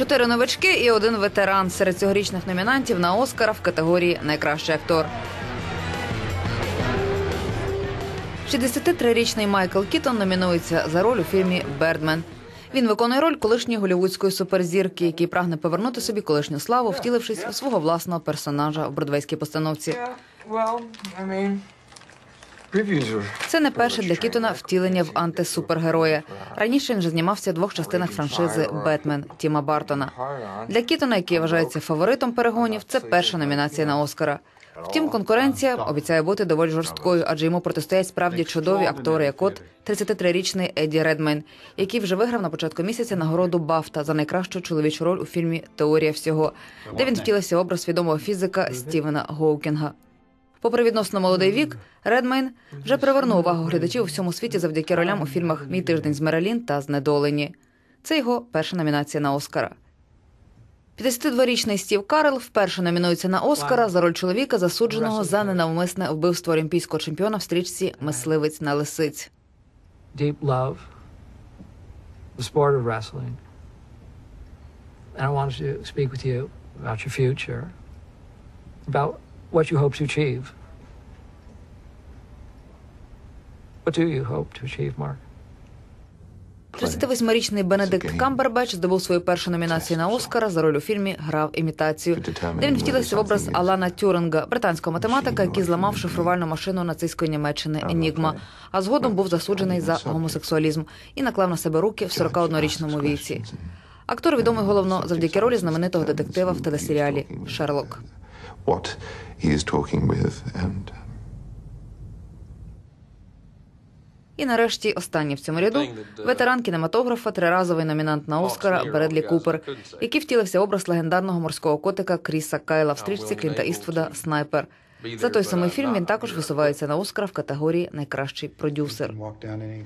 Чотири новачки і один ветеран серед цьогорічних номінантів на Оскара в категорії Найкращий актор. 63-річний Майкл Кітон номінується за роль у фільмі Бердмен. Він виконує роль колишньої голівудської суперзірки, який прагне повернути собі колишню славу, втілившись у свого власного персонажа в бродвейській постановці. Це не перше для Кітона втілення в антисупергероя. Раніше він вже знімався в двох частинах франшизи Бетмен Тіма Бартона. Для Кітона, який вважається фаворитом перегонів, це перша номінація на Оскара. Втім, конкуренція обіцяє бути доволі жорсткою, адже йому протистоять справді чудові актори, як от 33-річний Еді Редмейн, який вже виграв на початку місяця нагороду Бафта за найкращу чоловічу роль у фільмі Теорія всього, де він втілився образ відомого фізика Стівена Гоукінга. Попри відносно молодий вік, Редмейн вже привернув увагу глядачів у всьому світі завдяки ролям у фільмах Мій тиждень з Мерелін та Знедолені. Це його перша номінація на Оскара. 52-річний Стів Карел вперше номінується на Оскара за роль чоловіка, засудженого за ненавмисне вбивство олімпійського чемпіона в стрічці Мисливець на лисиць. deep love, the sport of wrestling. And I wanted to speak with you about your future, about what you hope to achieve. What do you hope to achieve, Mark? 38-річний Бенедикт Камбербеч здобув свою першу номінацію на Оскара за роль у фільмі Грав імітацію, де він втілився в образ Алана Тюринга, британського математика, який зламав шифрувальну машину нацистської Німеччини Енігма, а згодом був засуджений за гомосексуалізм і наклав на себе руки в 41-річному віці. Актор відомий головно завдяки ролі знаменитого детектива в телесеріалі Шерлок. What he is talking with and І нарешті останній в цьому ряду ветеран кінематографа, триразовий номінант на Оскара Бредлі Купер, який втілився в образ легендарного морського котика Кріса Кайла в стрічці Клінта Іствуда Снайпер. За той самий фільм він також висувається на Оскара в категорії Найкращий продюсер.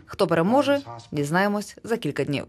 Хто переможе, дізнаємось за кілька днів.